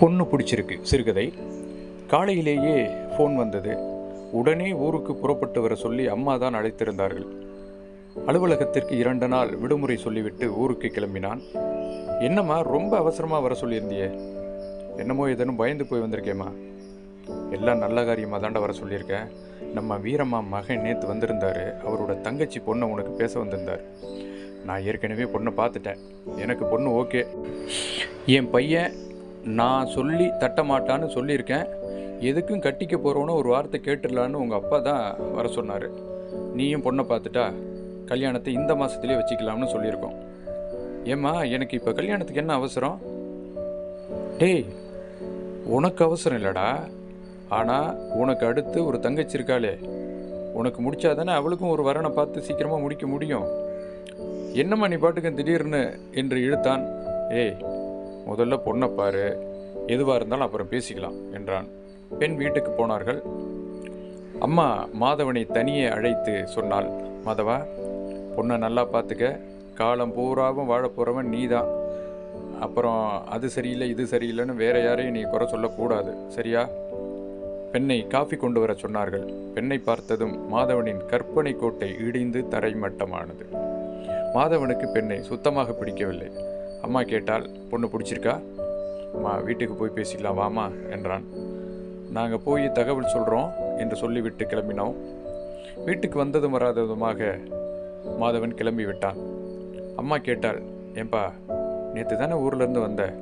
பொண்ணு பிடிச்சிருக்கு சிறுகதை. காலையிலேயே ஃபோன் வந்தது. உடனே ஊருக்கு புறப்பட்டு வர சொல்லி அம்மா தான் அழைத்திருந்தார்கள். அலுவலகத்திற்கு இரண்டு நாள் விடுமுறை சொல்லிவிட்டு ஊருக்கு கிளம்பினான். என்னம்மா ரொம்ப அவசரமாக வர சொல்லியிருந்தியே. என்னமோ ஏதேனும் பயந்து போய் வந்திருக்கேம்மா. எல்லாம் நல்ல காரியமாக தாண்டா வர சொல்லியிருக்கேன் நம்ம வீரம்மா மகன் நேற்று வந்திருந்தாரு. அவரோட தங்கச்சி பொண்ணை உனக்கு பேச வந்திருந்தார். நான் ஏற்கனவே பொண்ணை பார்த்துட்டேன். எனக்கு பொண்ணு ஓகே. என் பையன் நான் சொல்லி தட்ட மாட்டான்னு சொல்லியிருக்கேன். எதுக்கும் கட்டிக்க போகிறோன்னு ஒரு வார்த்தை கேட்டுடலான்னு உங்கள் அப்பா தான் வர சொன்னார். நீயும் பொண்ணை பார்த்துட்டா கல்யாணத்தை இந்த மாதத்துலேயே வச்சுக்கலாம்னு சொல்லியிருக்கோம். ஏம்மா எனக்கு இப்போ கல்யாணத்துக்கு என்ன அவசரம்? டேய் உனக்கு அவசரம் இல்லைடா. ஆனால் உனக்கு அடுத்து ஒரு தங்கச்சி இருக்காளே. உனக்கு முடிச்சா தானே அவளுக்கும் ஒரு வரனை பார்த்து சீக்கிரமாக முடிக்க முடியும். என்னம்மா நீ பாட்டுக்கு திடீர்னு என்று இழுத்தான். ஏய் முதல்ல பொண்ணை பாரு எதுவாக இருந்தாலும் அப்புறம் பேசிக்கலாம் என்றான். பெண் வீட்டுக்கு போனார்கள். அம்மா மாதவனை தனியே அழைத்து சொன்னாள் மாதவா பொண்ணை நல்லா பார்த்துக்க. காலம் பூராவும் வாழ போகிறவன் நீ தான் அப்புறம் அது சரியில்லை இது சரியில்லைன்னு வேற யாரையும் நீ குறை சொல்லக்கூடாது சரியா? பெண்ணை காஃபி கொண்டு வர சொன்னார்கள். பெண்ணை பார்த்ததும் மாதவனின் கற்பனை கோட்டை இடிந்து தரைமட்டமானது. மாதவனுக்கு பெண்ணை சுத்தமாக பிடிக்கவில்லை. அம்மா கேட்டால் பொண்ணு பிடிச்சிருக்கா? அம்மா வீட்டுக்கு போய் பேசிக்கலாம் வாமா என்றான். நாங்கள் போய் தகவல் சொல்கிறோம் என்று சொல்லிவிட்டு கிளம்பினோம். வீட்டுக்கு வந்ததும் வராததுமாக மாதவன் கிளம்பி விட்டான். அம்மா கேட்டாள் ஏன்பா நேற்று தானே ஊர்லேருந்து வந்த?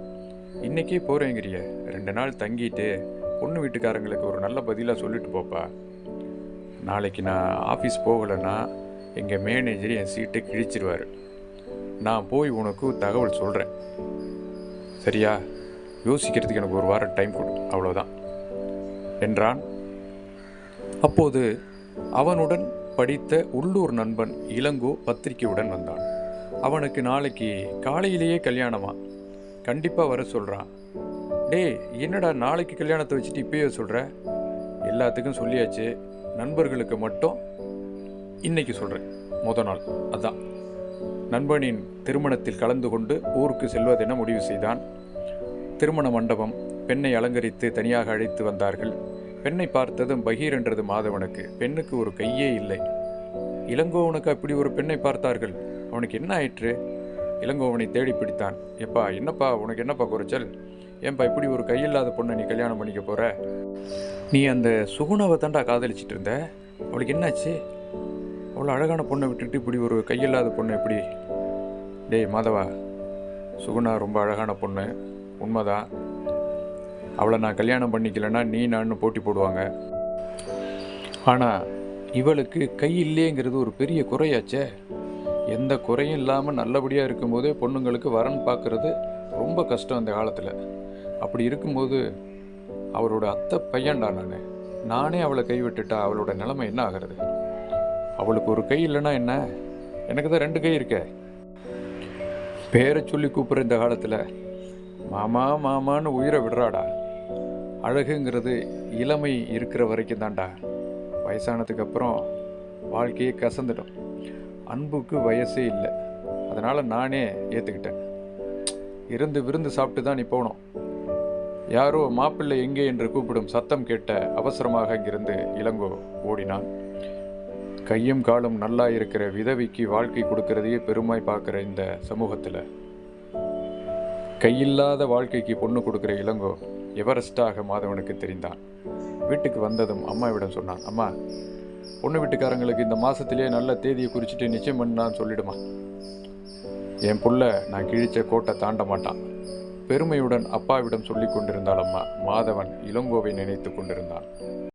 இன்னைக்கே போகிறேங்கிறிய ரெண்டு நாள் தங்கிட்டு பொண்ணு வீட்டுக்காரங்களுக்கு ஒரு நல்ல பதிலாக சொல்லிட்டு போப்பா. நாளைக்கு நான் ஆஃபீஸ் போகலைன்னா எங்கள் மேனேஜர் என் சீட்டை கிழிச்சிருவார். நான் போய் உனக்கு தகவல் சொல்கிறேன் சரியா? யோசிக்கிறதுக்கு எனக்கு ஒரு வாரம் டைம் கொடு. அவ்வளோதான் என்றான். அப்போது அவனுடன் படித்த உள்ளூர் நண்பன் இளங்கோ பத்திரிக்கையுடன் வந்தான். அவனுக்கு நாளைக்கு காலையிலேயே கல்யாணமா? கண்டிப்பாக வர சொல்கிறான் டேய் என்னடா நாளைக்கு கல்யாணத்தை வச்சுட்டு இப்பயே சொல்கிற எல்லாத்துக்கும் சொல்லியாச்சு. நண்பர்களுக்கு மட்டும் இன்னைக்கு சொல்கிறேன் முத நாள். அதான். நண்பனின் திருமணத்தில் கலந்து கொண்டு ஊருக்கு செல்வதென முடிவு செய்தான். திருமண மண்டபம் பெண்ணை அலங்கரித்து தனியாக அழைத்து வந்தார்கள். பெண்ணை பார்த்ததும் பகீர் என்றது மாதவனுக்கு பெண்ணுக்கு ஒரு கையே இல்லை. இளங்கோவனுக்கு அப்படி ஒரு பெண்ணை பார்த்தார்கள். அவனுக்கு என்ன ஆயிற்று? இளங்கோவனை தேடி பிடித்தான். எப்பா என்னப்பா உனக்கு என்னப்பா குறைச்சல்? ஏன்பா இப்படி ஒரு கையில்லாத பொண்ணை நீ கல்யாணம் பண்ணிக்க போற? நீ அந்த சுகுணாவை தாண்டா காதலிச்சிட்டு இருந்த? அவளுக்கு என்னாச்சு? அவ்வளோ அழகான பொண்ணை விட்டுட்டு இப்படி ஒரு கையில்லாத பொண்ணு எப்படி? டேய் மாதவா சுகுணா ரொம்ப அழகான பொண்ணு. உண்மைதான். அவளை நான் கல்யாணம் பண்ணிக்கலன்னா நீ நான் போட்டி போடுவாங்க. ஆனால் இவளுக்கு கை இல்லைங்கிறது ஒரு பெரிய குறையாச்சே. எந்த குறையும் இல்லாமல் நல்லபடியாக இருக்கும்போதே பொண்ணுங்களுக்கு வரன் பார்க்குறது ரொம்ப கஷ்டம் அந்த காலத்தில். அப்படி இருக்கும்போது அவரோட அத்தை பையன்டா நான். நானே அவளை கைவிட்டுட்டா அவளோட நிலைமை என்ன ஆகிறது? அவளுக்கு ஒரு கை இல்லைன்னா என்ன? எனக்கு தான் ரெண்டு கை இருக்கே. பேரை சொல்லி கூப்பிட்ற இந்த காலத்தில் மாமா மாமான்னு உயிரை விடுறாடா. அழகுங்கிறது இளமை இருக்கிற வரைக்கும் தான்டா. வயசானதுக்கு அப்புறம் வாழ்க்கையே கசந்துடும். அன்புக்கு வயசே இல்லை. அதனால் நானே ஏற்றுக்கிட்டேன் இருந்து விருந்து சாப்பிட்டு தான் நீ போனோம் யாரோ மாப்பிள்ளை எங்கே என்று கூப்பிடும் சத்தம் கேட்ட அவசரமாக இங்கிருந்து இளங்கோ ஓடினான். கையும் காலும் நல்லா இருக்கிற விதவிக்கு வாழ்க்கை கொடுக்கறதையே பெருமாய் பார்க்குற இந்த சமூகத்தில். கையில்லாத வாழ்க்கைக்கு பொண்ணு கொடுக்குற இளங்கோ எவரெஸ்டாக மாதவனுக்கு தெரிந்தான். வீட்டுக்கு வந்ததும் அம்மாவிடம் சொன்னான் அம்மா பொண்ணு வீட்டுக்காரங்களுக்கு இந்த மாதத்திலேயே நல்ல தேதியை குறிச்சிட்டு நிச்சயம் பண்ணான்னு சொல்லிடுமா? என் புள்ள நான் கிழிச்ச கோட்டை தாண்ட மாட்டான். பெருமையுடன் அப்பாவிடம் சொல்லிக் கொண்டிருந்தாள் அம்மா மாதவன் இளங்கோவை நினைத்து கொண்டிருந்தான்.